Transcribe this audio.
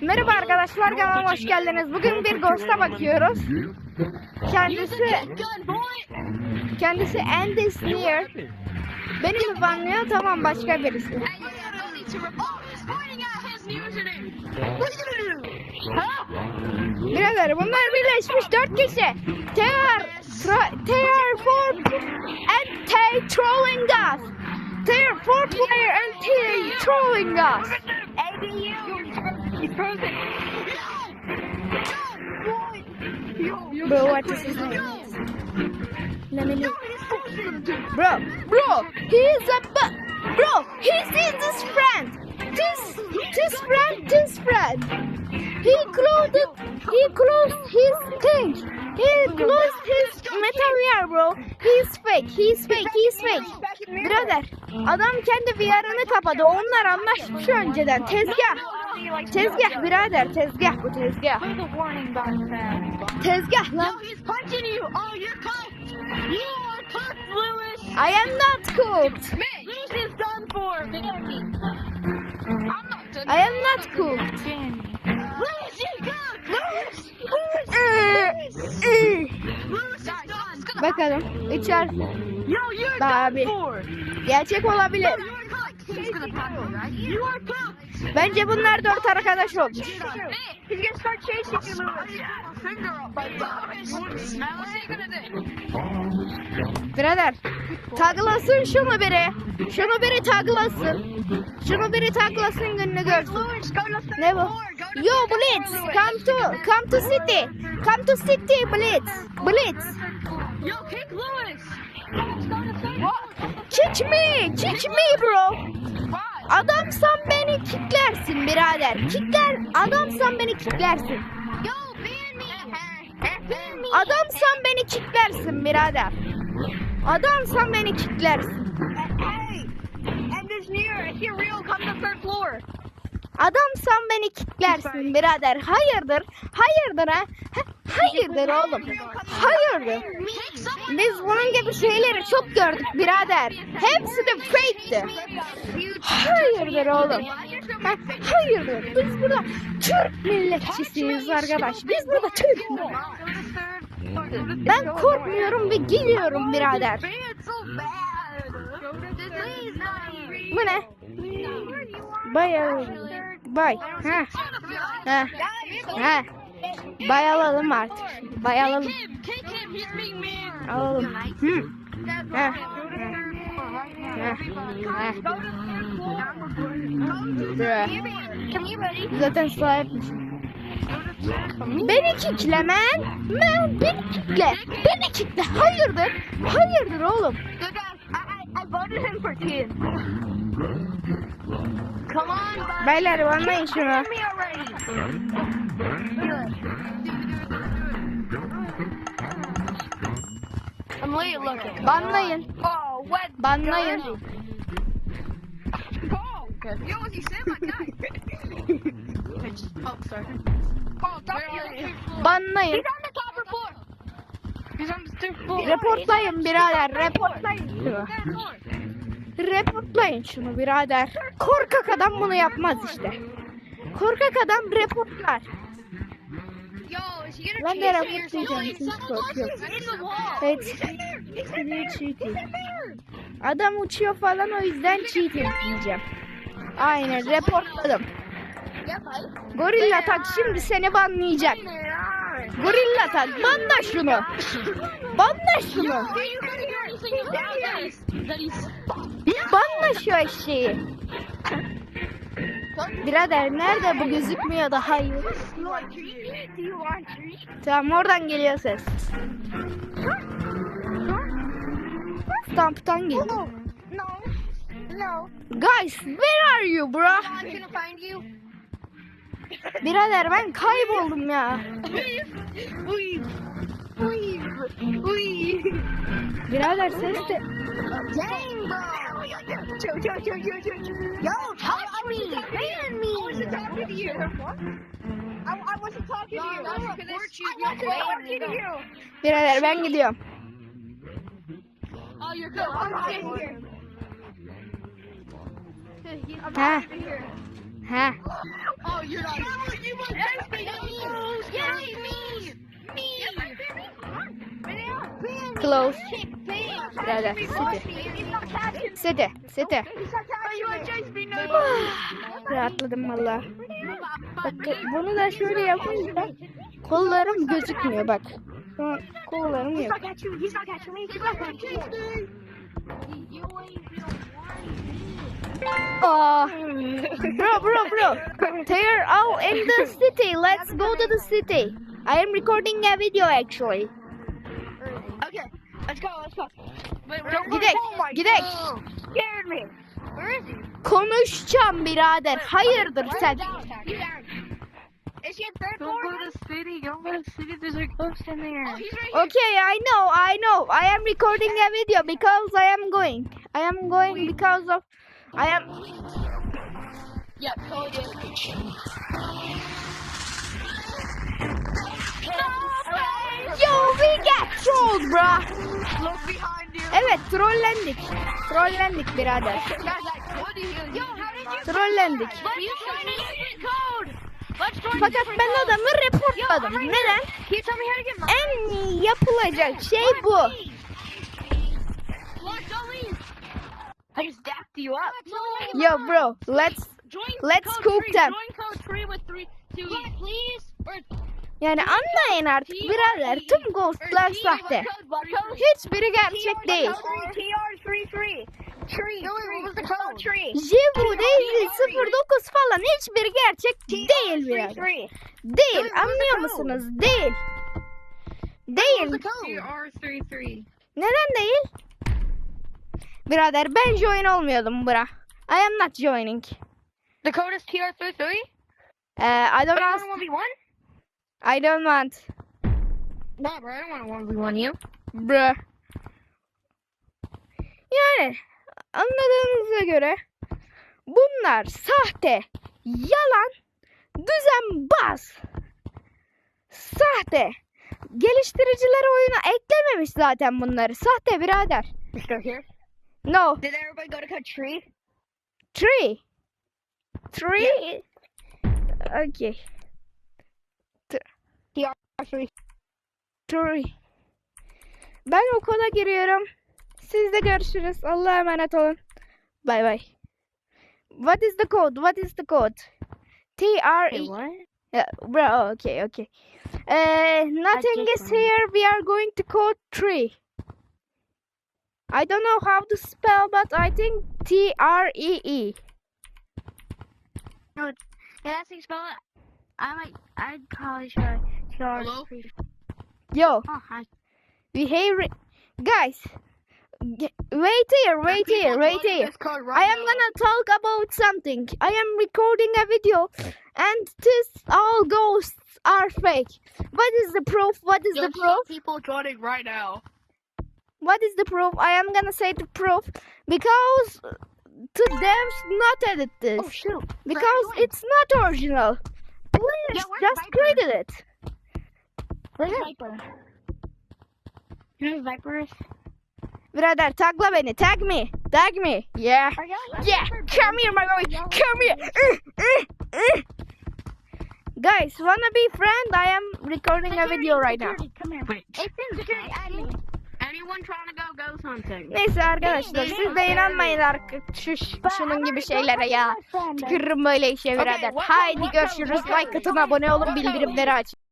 Merhaba arkadaşlar kanalıma hoş geldiniz. Bugün bir Ghost'a bakıyoruz. Kendisi kendisi Andy Sneer. Beni mi banlıyor? Tamam başka birisi. Birader bunlar birleşmiş dört kişi. They are, they four and they trolling us. They are four player and they trolling us. Bro, what is his name? Let me look. Bro, bro, he is a bu- bro. He is his friend. This, this friend, this friend. He closed, he closed his thing. He closed his metal layer, bro. He's fake, he's fake, he's fake. Birader, adam kendi VR'ını kapadı. Onlar anlaşmış önceden. Tezgah. Tezgah birader, tezgah bu tezgah. Tezgah lan. he's punching you. Oh, you're cooked. You are cooked, Lewis. I am not cooked. Lewis is done for. I'm not done. I am not cooked. Pop you, right? You are cooked. Bence bunlar dört arkadaş olmuş. Birader. Taglasın şunu biri. Şunu biri taglasın. Şunu biri taglasın gününü görsün. Ne bu? Yo Blitz. Come to, come to city. Come to city Blitz. Blitz. Yo, kick Lewis. What? Kick me. Kick me bro. Adamsan beni kicklersin birader. Kickler. Adamsan beni kicklersin. Yo, ban me. Adamsan beni kicklersin birader. Adamsan beni kicklersin. Hey, and this near, if you're real, come to third floor. Adamsan beni kicklersin birader. Hayırdır? Hayırdır ha? Ha, Hayırdır oğlum? Hayırdır? Biz bunun gibi şeyleri çok gördük birader. Hepsi de fake'ti. Hayırdır oğlum? Ha, hayırdır? Biz burada Türk milletçisiyiz arkadaş. Biz burada Türk Ben korkmuyorum ve gidiyorum birader. Bu ne? Bayağı. Bay. Ha. Ha. Ha. Bay alalım artık. Bay alalım. Alalım. Hı. Ha. Zaten sahipmiş. Beni kiklemen. Ben beni kikle. Beni kikle. Hayırdır? Hayırdır oğlum? I voted him for kid. Come on, bud. Beyler anlayın şunu. me already. I'm late looking. Banlayın. Oh, what? Banlayın. Oh, yo, was he saying my guy? oh, sorry. Oh, top He's Banlayın. on the top floor. He's on the third floor. Reportlayın birader. Reportlayın şunu. Reportlayın şunu birader. Korkak adam bunu yapmaz işte. Korkak adam reportlar. Ben de reportlayacağım çünkü korkuyorum. Evet. There. Cheating. Adam uçuyor falan o yüzden cheating diyeceğim. Aynen reportladım. Gorilla tak şimdi seni banlayacak. Gorilla tak banla şunu. Banla şunu. Banla şu eşeği. Birader nerede bu gözükmüyor daha iyi. Tamam oradan geliyor ses. Stamp'tan geliyor. Guys where are you bro? Birader ben kayboldum ya. Weave. Weave. Weave. Birader ses de... Bro. Yo, touch me. Ban me. I wasn't talking to you. I, I wasn't talking to you. I wasn't talking to you. Birader ben gidiyorum. Oh, you're good. I'm in here. Ha. He. Oh, you're not. Trevor, you must yeah. me. Close. Yeah, me. Me. Close. Yeah, yeah. City. City. City. Rahatladım valla. Bak bunu da şöyle yapınca kollarım gözükmüyor bak. Kollarım yok. Ah, bro, bro, bro. They are out in the city. Let's go to the city. I am recording a video actually. Okay, let's go. Let's go. Wait, Gidek, gidek. Scared me. Where is he? Konuşacağım birader. Hayırdır sen? You down. Is he in third Don't go to city. Don't go to city. There's a ghost in there. Oh, he's right here. Okay, I know, I know. I am recording a video because I am going. I am going because of I am Yeah, totally did. Yo, we get trolled, bruh. Look behind you. Evet, trollendik. Trollendik birader. Guys, like, what do you? Yo, how did you? Trollendik. Fakat ben adamı reportladım. Neden? En yapılacak şey bu. Yo bro, let's Join Let's cook them. Yani anlayın artık birader tüm ghostlar sahte. Hiçbiri gerçek değil. TR33. Tree. Tree. What was the code? Tree. Jivu, Daisy, 09 falan hiçbiri gerçek değil birader. TR33. Değil, anlıyor musunuz? Değil. Değil. TR three three. Neden değil? Birader ben join olmuyordum bura. I am not joining. The code is TR33? Uh, I don't want to 1v1? I don't want. No, bro, I don't want to 1v1 you. Bruh. Yani anladığınıza göre bunlar sahte, yalan, düzenbaz. Sahte. Geliştiriciler oyuna eklememiş zaten bunları. Sahte birader. No. Did everybody go to code tree? Three. Three. Okay. TR3. Three. Ben okula giriyorum. Siz de görüşürüz. Allah'a emanet olun. Bye bye. What is the code? What is the code? T R E. what? Yeah, bro, okay, okay. Uh, nothing is here. We are going to code three. I don't know how to spell, but I think T R E E. Yeah, that's how spell it. I might, I'd probably try TR3. Hello? Yo, Oh, hi. behave, guys. Wait here, wait here, wait here. I am gonna talk about something. I am recording a video, and this all ghosts are fake. What is the proof? What is the proof? people joining right now. What is the proof? I am gonna say the proof because to devs not edit this Oh, shoot. because it's not original. Please Yeah, just Viper? created it. Where's Viper? You know Viper is? Brother, tagla beni, tag me, tag me. Yeah, yeah. Come here, my boy. Come here. Uh, uh, uh. Guys, wanna be friend? I am recording a video right now. Come here. Wait. It's in security admin. Anyone trying to go ghost hunting? Neyse arkadaşlar siz de inanmayın şu şunun gibi şeylere ya. Tükürürüm böyle işe birader. Haydi görüşürüz. Like atın abone olun bildirimleri açın.